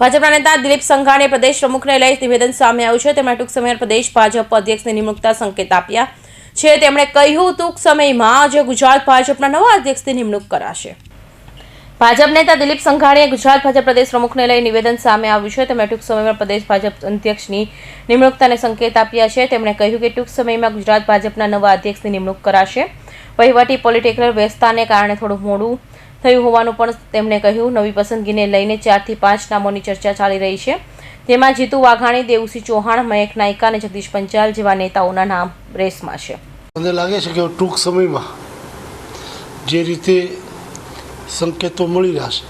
ભાજપના નેતા દિલીપ સંઘાણીએ પ્રદેશ પ્રમુખને લઈ નિવેદન સામે આવ્યું છે. તેમણે ટૂંક સમયમાં પ્રદેશ ભાજપ અધ્યક્ષની નિમણૂકતા સંકેત આપ્યા છે. તેમણે કહ્યું, ટૂંક સમયમાં આજે ગુજરાત ભાજપના નવા અધ્યક્ષની નિમણૂક કરાશે. ભાજપ નેતા દિલીપ સંઘાણીએ ગુજરાત ભાજપ પ્રદેશ પ્રમુખને લઈ નિવેદન સામે આવ્યું છે. તેમણે ટૂંક સમયમાં પ્રદેશ ભાજપ અધ્યક્ષની નિમણૂકતાને સંકેત આપ્યા છે. તેમણે કહ્યું કે ટૂંક સમયમાં ગુજરાત ભાજપના નવા અધ્યક્ષની નિમણૂક કરાશે. વહીવટી પોલિટિકલ વ્યવસ્થાને કારણે થોડું મોડું થયું હોવાનું પણ તેમણે કહ્યું. નવી પસંદગીને લઈને ચારથી પાંચ નામોની ચર્ચા ચાલી રહી છે. તેમાં જીતુ વાઘાણી દેવસિંહ ચૌહાણ, મયંક નાયકા અને જગદીશ પંચાલ જેવા નેતાઓના નામ રેસમાં છે. મને લાગે છે કે ટૂંક સમયમાં જે રીતે સંકેતો મળી રહ્યા છે,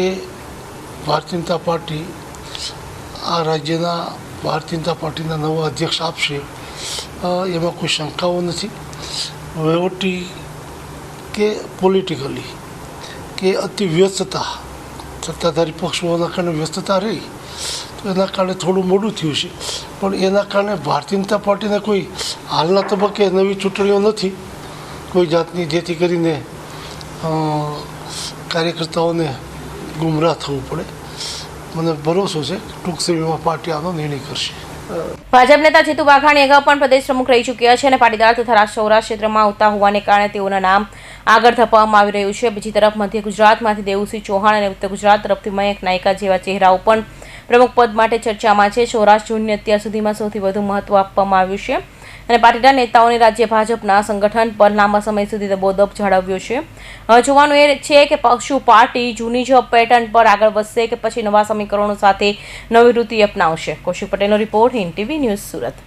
એ ભારતીય જનતા પાર્ટી આ રાજ્યના ભારતીય જનતા પાર્ટીના નવા અધ્યક્ષ આપશે એમાં કોઈ શંકાઓ નથી. વહીવટી કે પોલિટિકલી કે અતિ વ્યસ્તતા. સત્તાધારી પક્ષોના કારણે વ્યસ્તતા રહી. તો એના કારણે થોડું મોડું થયું છે. પણ એના કારણે ભારતીય જનતા પાર્ટીને કોઈ હાલના તબક્કે નવી ચૂંટણીઓ નથી. કોઈ જાતની જેથી કરીને કાર્યકર્તાઓને ગુમરાહ થવું પડે. મને ભરોસો છે ટૂંક સમયમાં પાર્ટી આનો નિર્ણય કરશે. ભાજપ નેતા જીતુ વાઘાણી અગાઉ પણ પ્રદેશ પ્રમુખ રહી ચૂક્યા છે અને પાટીદાર તથા સૌરાષ્ટ્ર ક્ષેત્રમાં આવતા હોવાને કારણે તેઓના નામ આગળ ધપાવવામાં આવી રહ્યું છે. બીજી તરફ મધ્ય ગુજરાતમાંથી દેવુસિંહ ચૌહાણ અને ઉત્તર ગુજરાત તરફથી મયંક નાયકા જેવા ચહેરાઓ પણ પ્રમુખ પદ માટે ચર્ચામાં છે. સૌરાષ્ટ્ર ઝોનને અત્યાર સુધીમાં સૌથી વધુ મહત્વ આપવામાં આવ્યું છે. અને પાટીદાર નેતાઓને રાજ્ય ભાજપના સંગઠન પર લાંબા સમય સુધી દબોદબ જાળવ્યો છે. જોવાનું એ છે કે પક્ષુ પાર્ટી જૂની જ પેટર્ન પર આગળ વધશે કે પછી નવા સમીકરણો સાથે નવી વૃત્તિ અપનાવશે. કૌશિક પટેલનો report Hind TV news Surat.